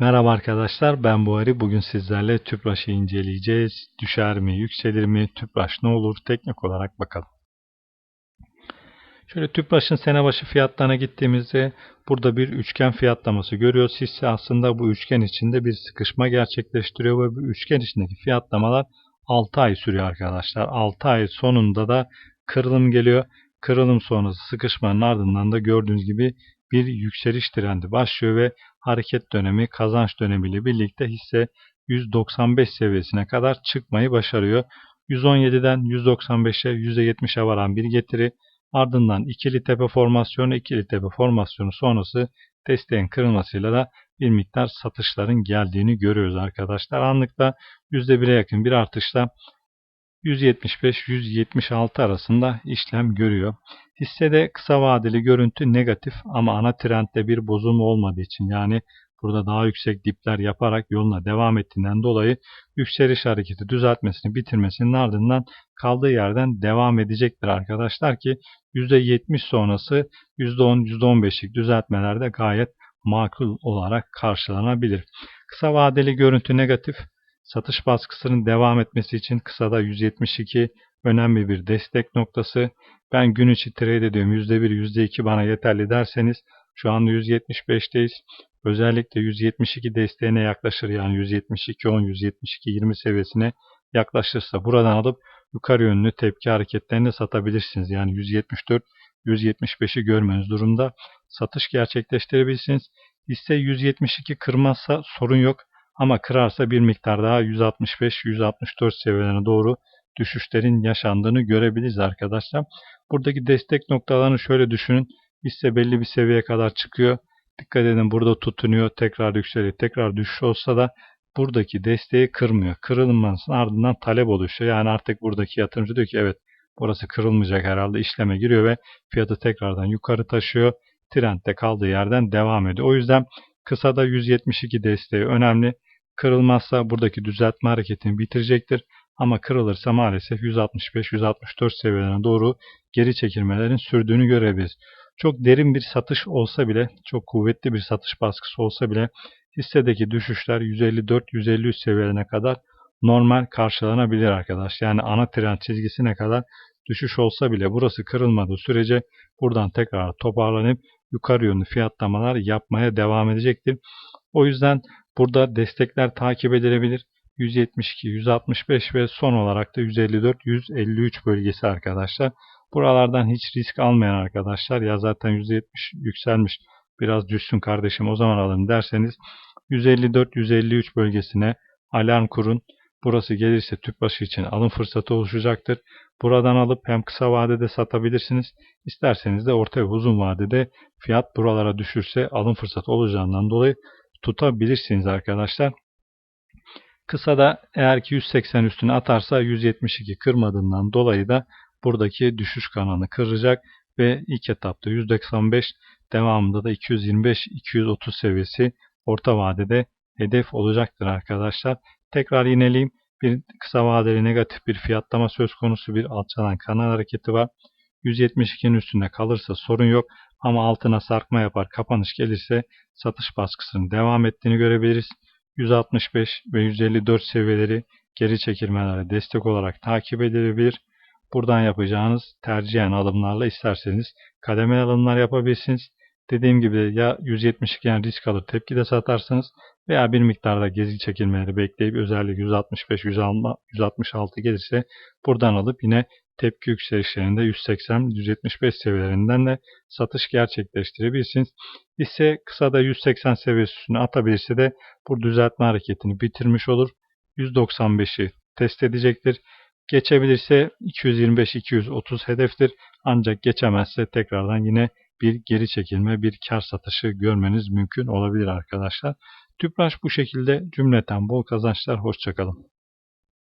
Merhaba arkadaşlar ben Buhari. Bugün sizlerle Tüpraş'ı inceleyeceğiz. Düşer mi, yükselir mi, Tüpraş ne olur teknik olarak bakalım. Şöyle Tüpraş'ın sene başı fiyatlarına gittiğimizde burada bir üçgen fiyatlaması görüyoruz. Hisse aslında bu üçgen içinde bir sıkışma gerçekleştiriyor ve bu üçgen içindeki fiyatlamalar 6 ay sürüyor arkadaşlar. 6 ay sonunda da kırılım geliyor. Kırılım sonrası sıkışmanın ardından da gördüğünüz gibi bir yükseliş trendi başlıyor ve hareket dönemi kazanç dönemiyle birlikte hisse 195 seviyesine kadar çıkmayı başarıyor. 117'den 195'e %70'e varan bir getiri ardından ikili tepe formasyonu ikili tepe formasyonu sonrası desteğin kırılmasıyla da bir miktar satışların geldiğini görüyoruz arkadaşlar. Anlıkta %1'e yakın bir artışla 175-176 arasında işlem görüyor. Hissede kısa vadeli görüntü negatif ama ana trendde bir bozulma olmadığı için yani burada daha yüksek dipler yaparak yoluna devam ettiğinden dolayı yükseliş hareketi düzeltmesini bitirmesinin ardından kaldığı yerden devam edecektir arkadaşlar ki %70 sonrası %10-%15'lik düzeltmelerde gayet makul olarak karşılanabilir. Kısa vadeli görüntü negatif Satış baskısının devam etmesi için kısada 172 önemli bir destek noktası. Ben gün içi trade ediyorum. %1, %2 bana yeterli derseniz şu anda 175'teyiz. Özellikle 172 desteğine yaklaşır yani 172 10 172 20 seviyesine yaklaşırsa buradan alıp yukarı yönlü tepki hareketlerini satabilirsiniz. Yani 174 175'i görmeniz durumda satış gerçekleştirebilirsiniz. Hisse 172 kırmazsa sorun yok. Ama kırarsa bir miktar daha 165-164 seviyelerine doğru düşüşlerin yaşandığını görebiliriz arkadaşlar. Buradaki destek noktalarını şöyle düşünün. Hisse belli bir seviyeye kadar çıkıyor. Dikkat edin burada tutunuyor. Tekrar yükseliyor. Tekrar düşüş olsa da buradaki desteği kırmıyor. Kırılmasının ardından talep oluşuyor. Yani artık buradaki yatırımcı diyor ki evet burası kırılmayacak herhalde işleme giriyor ve fiyatı tekrardan yukarı taşıyor. Trendde kaldığı yerden devam ediyor. O yüzden kısada 172 desteği önemli. Kırılmazsa buradaki düzeltme hareketini bitirecektir. Ama kırılırsa maalesef 165-164 seviyelerine doğru geri çekilmelerin sürdüğünü görebiliriz. Çok derin bir satış olsa bile, çok kuvvetli bir satış baskısı olsa bile hissedeki düşüşler 154-153 seviyelerine kadar normal karşılanabilir arkadaş. Yani ana trend çizgisine kadar düşüş olsa bile burası kırılmadığı sürece buradan tekrar toparlanıp yukarı yönlü fiyatlamalar yapmaya devam edecektir. O yüzden Burada destekler takip edilebilir. 172, 165 ve son olarak da 154, 153 bölgesi arkadaşlar. Buralardan hiç risk almayan arkadaşlar ya zaten %70 yükselmiş biraz düşsün kardeşim o zaman alın derseniz 154-153 bölgesine alarm kurun. Burası gelirse tüp başı için alım fırsatı oluşacaktır. Buradan alıp hem kısa vadede satabilirsiniz. İsterseniz de orta ve uzun vadede fiyat buralara düşürse alım fırsatı olacağından dolayı tutabilirsiniz arkadaşlar. Kısa da eğer ki 180 üstüne atarsa 172 kırmadığından dolayı da buradaki düşüş kanalını kıracak ve ilk etapta 195 devamında da 225-230 seviyesi orta vadede hedef olacaktır arkadaşlar. Tekrar yineleyeyim. Bir kısa vadeli negatif bir fiyatlama söz konusu bir alçalan kanal hareketi var. 172'nin üstünde kalırsa sorun yok ama altına sarkma yapar kapanış gelirse satış baskısının devam ettiğini görebiliriz. 165 ve 154 seviyeleri geri çekilmelere destek olarak takip edilebilir. Buradan yapacağınız tercihen alımlarla isterseniz kademeli alımlar yapabilirsiniz. Dediğim gibi ya 172 yani risk alır tepki de satarsınız veya bir miktarda gezi çekilmeleri bekleyip özellikle 165 166 gelirse buradan alıp yine tepki yükselişlerinde 180-175 seviyelerinden de satış gerçekleştirebilirsiniz. Hisse kısada 180 seviyesi üstüne atabilirse de bu düzeltme hareketini bitirmiş olur. 195'i test edecektir. Geçebilirse 225-230 hedeftir. Ancak geçemezse tekrardan yine bir geri çekilme, bir kar satışı görmeniz mümkün olabilir arkadaşlar. Tüpraş bu şekilde cümleten bol kazançlar. Hoşçakalın.